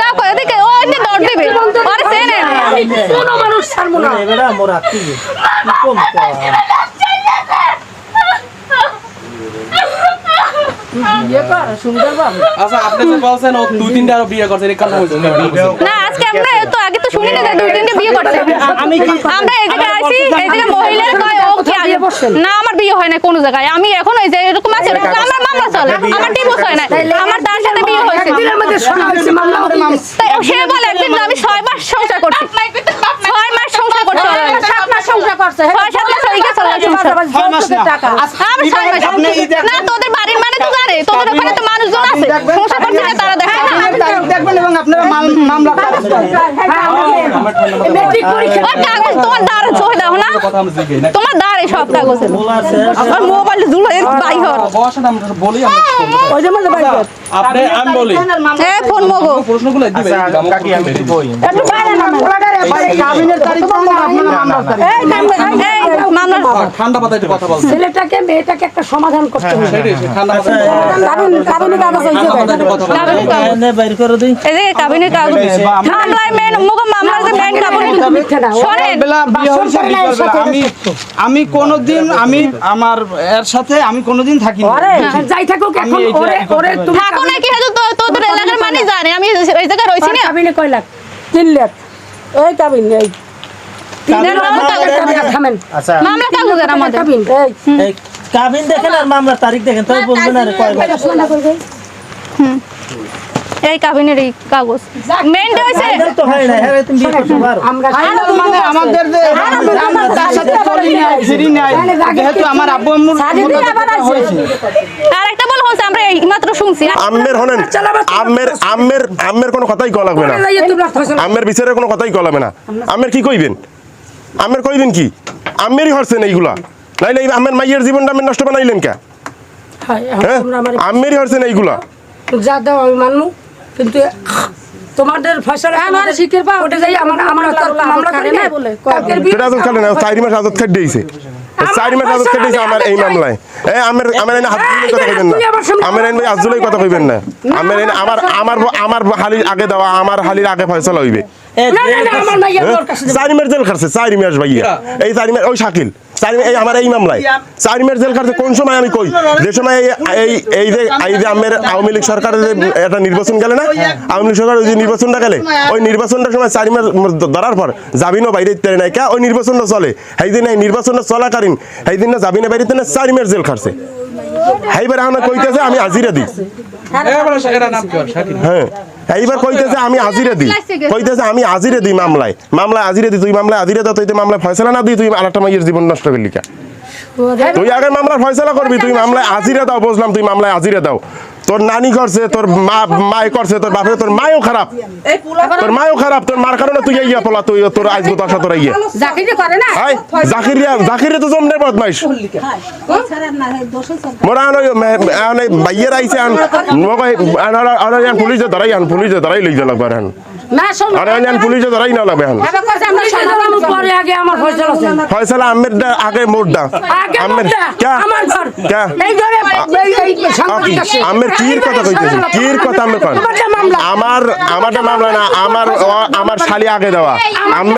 যাও কই এদিকে ও এদিকে দৌড় দিবে। আরে সে নে কোনো মানুষ ছাড়বো না। এবারে মোর আত্মীয় কি? কম তো ইয়ে আচ্ছা না আজকে আমরা তো আগে তো শুনি দুই তিনটে বিয়ে করছে। আমি কি আমরা কয় বিয়ে হয় না কোনো জায়গায়। আমি এখন ওই যে এরকম আছে আমার মামলা চলে আমার ডিভোর্স হয় না আমার তার সাথে বিয়ে হয়েছে। হতে তাই সে বলে একদিন আমি ছয় মাস সংসার করছি ছয় মাস সংসার করছি সাত মাস সংসার করছে ছয় সাত মাস হয়ে গেছে ছয় মাস টাকা আমি ছয় মাস আপনি এই দেখেন। না তোদের বাড়ির মানে তো জানে তোদের ওখানে তো মানুষজন আছে সংসার করছে তারা দেখে না তারিখ দেখবেন এবং আপনারা মামলা কাগজ করবেন। মেট্রিক পরীক্ষা কাগজ তোমার দ্বারে না? না? তোমার দাঁড়ে সব কাগজ আর মোবাইল জুড়ে বাই হর বলি ওই যে মধ্যে বাড়ি কর। আপনি আমি বলি। হ্যাঁ ফোন মগো। প্রশ্নগুলো দিবে আচ্ছা, কাকি আমি একটু একটু বাইরে নামেন। ভাই, কাবিনের তারিখ বলুন, আপনারা মামলার তারিখ। এই নামেন, এই, এই মামলা ঠান্ডা পাতায় কথা বলছি ছেলেটাকে মেয়েটাকে একটা সমাধান করতে হবে। সেটাই ঠান্ডা পাতায় কারণ কারণ কাগজ হয়েছে ঠান্ডা পাতায় একটু কথা বলছি কাবিনের কাগজ এনে বাইর করে দিই। এই যে কাবিনের কাগজ মামলায় মেন মুখ মামলার যে মেন কাগজ মিথ্যা না। শোনেন। বেলা বিয়ে বাসর হয়েছে করে না, এর বিকেল বেলা। সাথে আমি আমি কোনোদিন আমি আমার এর সাথে আমি কোনোদিন থাকি না। যাই থাকুক এখন আমি এইটা ওরে ওরে তুমি থাকো না কি হয়তো তো- তোদের এলাকার মানে জানে আমি এই জায়গায় রয়েছি না। কাবিনে কয় লাখ তিন লাখ? এই কাবিন এই। কাবিন আচ্ছা। এই। এই দেখেন আর মামলার তারিখ দেখেন তাই বলবেন আর কয় বার। চশমা করবে? এই কাবিনের এই কাগজ। মেন তো হয় না হ্যাঁ তুমি বিয়ে করতে পারো আমরা ফাইনাল আমাদের যে আমরা তার সাথে চলি নাই ফিরি নাই যেহেতু আমার আব্বু আম্মুর সাজিদিন আবার আছে আর একটা বল হচ্ছে আমরা এই শুনছি। আম্মের হনেন আম্মের আম্মের আম্মের কোনো কথাই কল লাগবে না। আম্মের বিচারের কোনো কথাই কল না। আম্মের কি কইবেন? আম্মের কইবেন কি? আম্মেরই হরছেন এইগুলা। নাইলে এই আম্মের মাইয়ের জীবনটা আম্মের নষ্ট বানাইলেন কে? হয় তোমরা হরছেন এইগুলা। যা দাও আমি কিন্তু তোমাদের ফসল আমার শিখের পা ওটা যাই আমার আমার মামলা করে না। বলে। কালকের বিয়ে সেটা না চারি মাস আজত খেট দিয়েছে। চারি মাস আজত খেট দিয়েছে আমার এই মামলায়। এ আমের আমার এনে হাত দিলে কথা কইবেন না। আমার এনে হাত কথা কইবেন না। আমার এনে আমার আমার আমার হালির আগে দেওয়া আমার হালির আগে ফয়সালা হইবে। চারি মাস জেল খাটছে চারি মাস ভাইয়া। এই চারি মাস ওই শাকিল। এই আমার এই মামলায়। চারি মাস জেল খাটছে কোন সময় আমি কই? যে সময় এই যে এই যে আমের আওয়ামী লীগ সরকার যে একটা নির্বাচন গেলে না আওয়ামী লীগ সরকার ওই যে নির্বাচনটা গেলে ওই নির্বাচনটার সময় চারি ধরার পর জাবিনও বাইরে দিতে নাই। কে? ওই নির্বাচনটা চলে। সেই দিন এই নির্বাচনটা চলাকালীন সেই দিন না জাবিনে বাইরে দিতে না চারি জেল খাটছে। এইবার আমরা কইতেছে আমি হাজিরা দিই। হ্যাঁ এইবার কইতেছে আমি হাজিরা দিই। কইতেছে আমি হাজিরা দিই মামলায়। মামলায় হাজিরা দিই তুই মামলায় হাজিরা দাও তুই মামলা মামলায় ফয়সালা না দিই তুই আরেকটা মাইয়ের জীবন নষ্ট করলি তুই আগে মামলার ফয়সলা করবি তুই মামলায় হাজিরা দাও বুঝলাম তুই মামলায় হাজিরা দাও। তোর নানি করছে তোর মা মায় করছে তোর বাপে তোর মায়ও খারাপ। তোর মায়ও খারাপ তোর মার কারণে তুই ইয়া পোলা তুই তোর আজগো দশা তোর ইয়ে জাকিরিয়া তো জমনে বদমাইশ। মোরা আনে বাইয়ের আইছে আন মগাই আন আন আন পুলিশে ধরাই আন পুলিশে ধরাই লই যা লাগবে আন। না শোন। আরে আন পুলিশে ধরাই না লাগবে আন। ফয়সালা আমের দা আগে মোর দা আগে আমের কে? আমার ঘর। কে? এই ঘরে এই এই সাংবাদিক আছে। আমের কির কথা কইতেছে? কির কথা আমের কোন। আমার আমারটা মামলা না আমার আমার শালি আগে দেওয়া। আম